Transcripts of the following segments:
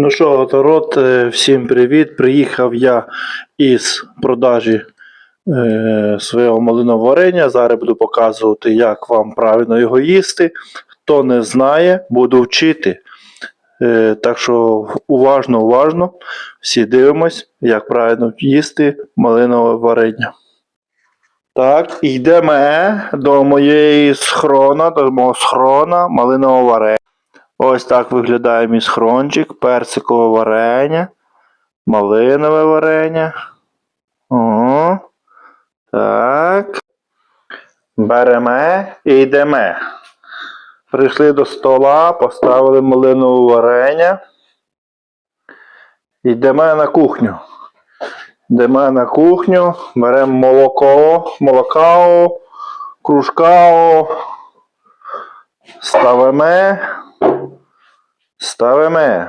Ну що, Оторот, е, всім привіт. Приїхав я із продажі е, свого малинового варення. Зараз буду показувати, як вам правильно його їсти. Хто не знає, буду вчити. Е, так що уважно, уважно всі дивимось, як правильно їсти малинове варення. Так, йдемо до моєї схрона, до мого схрона малинового варення. Ось так виглядає мій схрончик, персикове варення, малинове варення. О, так. Беремо і йдемо. Прийшли до стола, поставили малинове варення. Йдемо на кухню. Йдемо на кухню, беремо молоко, молокао, кружкао, ставимо. Ставимо.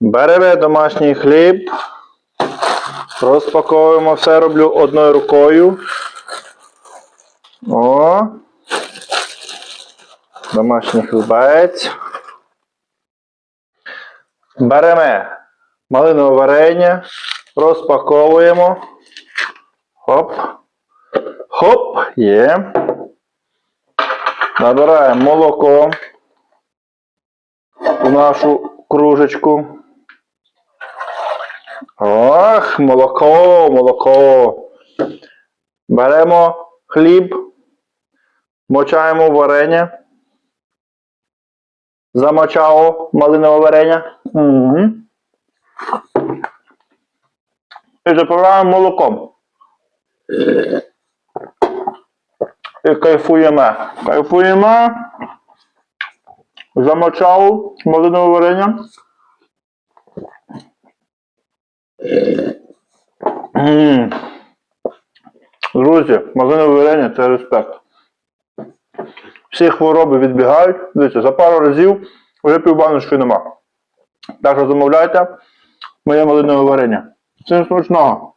Беремо домашній хліб. Розпаковуємо все роблю одною рукою. О. Домашній хлібець. Беремо малинове варення. Розпаковуємо. Хоп. Хоп. Є. Набираємо молоко у нашу кружечку. Ох, молоко, молоко. Беремо хліб, мочаємо варення. Замочало малинове варення. Угу. І заправляємо молоком. І кайфуємо. Кайфуємо. Замочав малинове варення. Друзі, малинове варення це респект. Всі хвороби відбігають. Дивіться, за пару разів вже півбаночки нема. Так що замовляйте моє малинове варення. Всім смачного.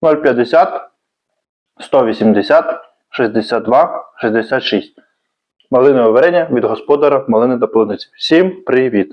050 180 62 66. Малинове варення від господара малини та полуниці. Всім привіт!